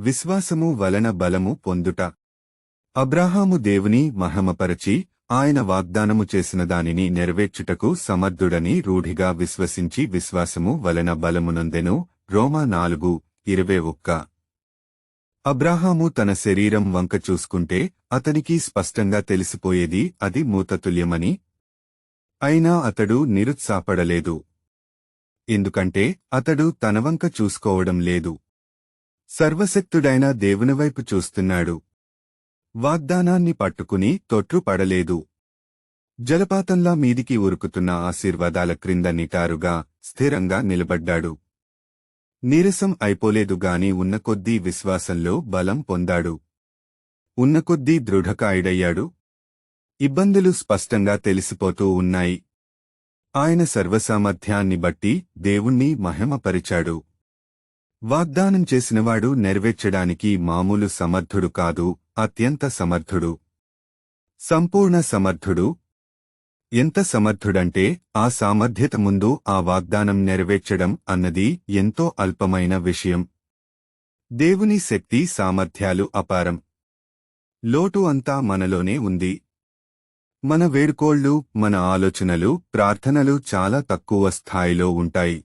విశ్వాసము వలన బలము పొందుట. అబ్రాహాము దేవుని మహమపరచి ఆయన వాగ్దానము చేసిన దానిని నెరవేర్చుటకు సమర్థుడని రూఢిగా విశ్వసించి విశ్వాసము వలన బలమునందెను. రోమా నాలుగు ఇరవై ఒక్క. అబ్రాహాము తన శరీరం వంక చూసుకుంటే అతనికి స్పష్టంగా తెలిసిపోయేది అది మూతతుల్యమని అయినా అతడు నిరుత్సాపడలేదు ఎందుకంటే అతడు తన వంక చూసుకోవడం లేదు. సర్వశక్తుడైన దేవునివైపు చూస్తున్నాడు. వాగ్దానాన్ని పట్టుకుని తొట్రుపడలేదు జలపాతంలా మీదికి ఉరుకుతున్న ఆశీర్వాదాల క్రింద నిటారుగా స్థిరంగా నిలబడ్డాడు. నీరసం అయిపోలేదు గాని ఉన్న కొద్దీ విశ్వాసంలో బలం పొందాడు. ఉన్న కొద్దీ దృఢకాయుడయ్యాడు. ఇబ్బందులు స్పష్టంగా తెలిసిపోతూ ఉన్నాయి. ఆయన సర్వసామర్థ్యాన్ని బట్టి దేవుణ్ణి మహిమపరిచాడు. వాగ్దానం చేసినవాడు నెరవేర్చడానికి మామూలు సమర్థుడు కాదు అత్యంత సమర్థుడు. సంపూర్ణ సమర్థుడు. ఎంత సమర్థుడంటే ఆ సామర్థ్యత ముందు ఆ వాగ్దానం నెరవేర్చడం అన్నది ఎంతో అల్పమైన విషయం. దేవుని శక్తి సామర్థ్యాలు అపారం. లోటు అంతా మనలోనే ఉంది. మన వేడుకోళ్ళు మన ఆలోచనలు ప్రార్థనలు చాలా తక్కువ స్థాయిలో ఉంటాయి.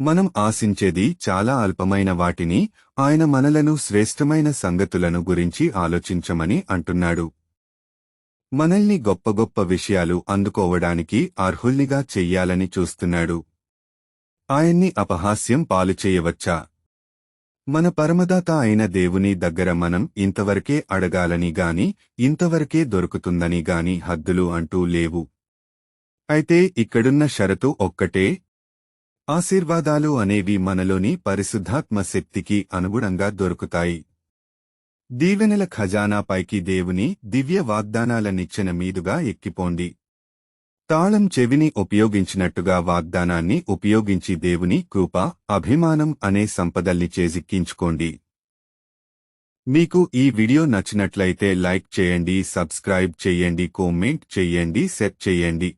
మనం ఆశించేది చాలా అల్పమైన వాటిని ఆయన మనలను శ్రేష్టమైన సంగతులను గురించి ఆలోచించమని అంటున్నాడు. మనల్ని గొప్ప గొప్ప విషయాలు అందుకోవడానికి అర్హుల్నిగా చెయ్యాలని చూస్తున్నాడు. ఆయన్ని అపహాస్యం పాలు చేయవచ్చా? మన పరమదాత అయిన దేవుని దగ్గర మనం ఇంతవరకే అడగాలని గాని ఇంతవరకే దొరుకుతుందని గాని హద్దులు అంటూ లేవు. అయితే ఇక్కడున్న షరతు ఒక్కటే ఆశీర్వాదాలు అనేవి మనలోని పరిశుద్ధాత్మ శక్తికి అనుగుణంగా దొరుకుతాయి. దీవెనల ఖజానా పైకి దేవుని దివ్య వాగ్దానాల నిచ్చెన మీదుగా ఎక్కిపోండి. తాళం చెవిని ఉపయోగించినట్టుగా వాగ్దానాన్ని ఉపయోగించి దేవుని కృప అభిమానం అనే సంపదల్ని చేజిక్కించుకోండి. మీకు ఈ వీడియో నచ్చినట్లయితే లైక్ చేయండి సబ్స్క్రైబ్ చేయండి కామెంట్ చేయండి సెట్ చేయండి.